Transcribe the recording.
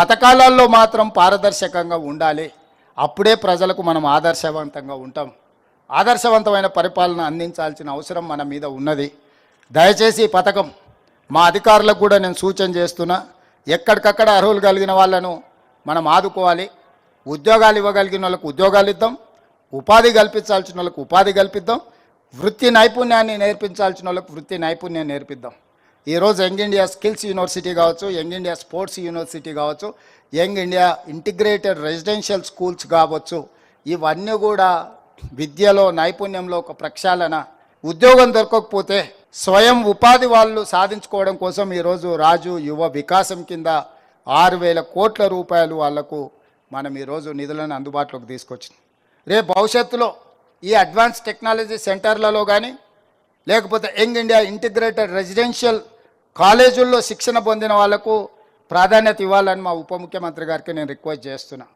పథకాలలో మాత్రం పారదర్శకంగా ఉండాలి. అప్పుడే ప్రజలకు మనం ఆదర్శవంతంగా ఉంటాం. ఆదర్శవంతమైన పరిపాలన అందించాల్సిన అవసరం మన మీద ఉన్నది. దయచేసి ఈ పథకం మా అధికారులకు కూడా నేను సూచన చేస్తున్నా. ఎక్కడికక్కడ అర్హులు కలిగిన వాళ్ళను మనం ఆదుకోవాలి. ఉద్యోగాలు ఇవ్వగలిగిన వాళ్ళకు ఉద్యోగాలు ఇద్దాం. ఉపాధి కల్పించాల్సిన వాళ్ళకు ఉపాధి కల్పిద్దాం. వృత్తి నైపుణ్యాన్ని నేర్పించాల్సిన వాళ్ళకు వృత్తి నైపుణ్యాన్ని నేర్పిద్దాం. ఈరోజు యంగ్ ఇండియా స్కిల్స్ యూనివర్సిటీ కావచ్చు యంగ్ ఇండియా స్పోర్ట్స్ యూనివర్సిటీ కావచ్చు young India integrated residential schools కావచ్చు ఇవన్నీ కూడా విద్యలో నైపుణ్యంలో ఒక ప్రక్షాళన. ఉద్యోగం దొరకకపోతే స్వయం ఉపాధి వాళ్ళు సాధించుకోవడం కోసం ఈరోజు రాజు యువ వికాసం కింద ఆరు వేల కోట్ల రూపాయలు వాళ్ళకు మనం ఈరోజు నిధులను అందుబాటులోకి తీసుకొచ్చింది రేపు భవిష్యత్తులో ఈ అడ్వాన్స్ టెక్నాలజీ సెంటర్లలో కానీ లేకపోతే యంగ్ ఇండియా ఇంటిగ్రేటెడ్ రెసిడెన్షియల్ కాలేజీల్లో శిక్షణ పొందిన వాళ్ళకు ప్రాధాన్యత ఇవ్వాలని మా ఉప ముఖ్యమంత్రి గారికి నేను రిక్వెస్ట్ చేస్తున్నా.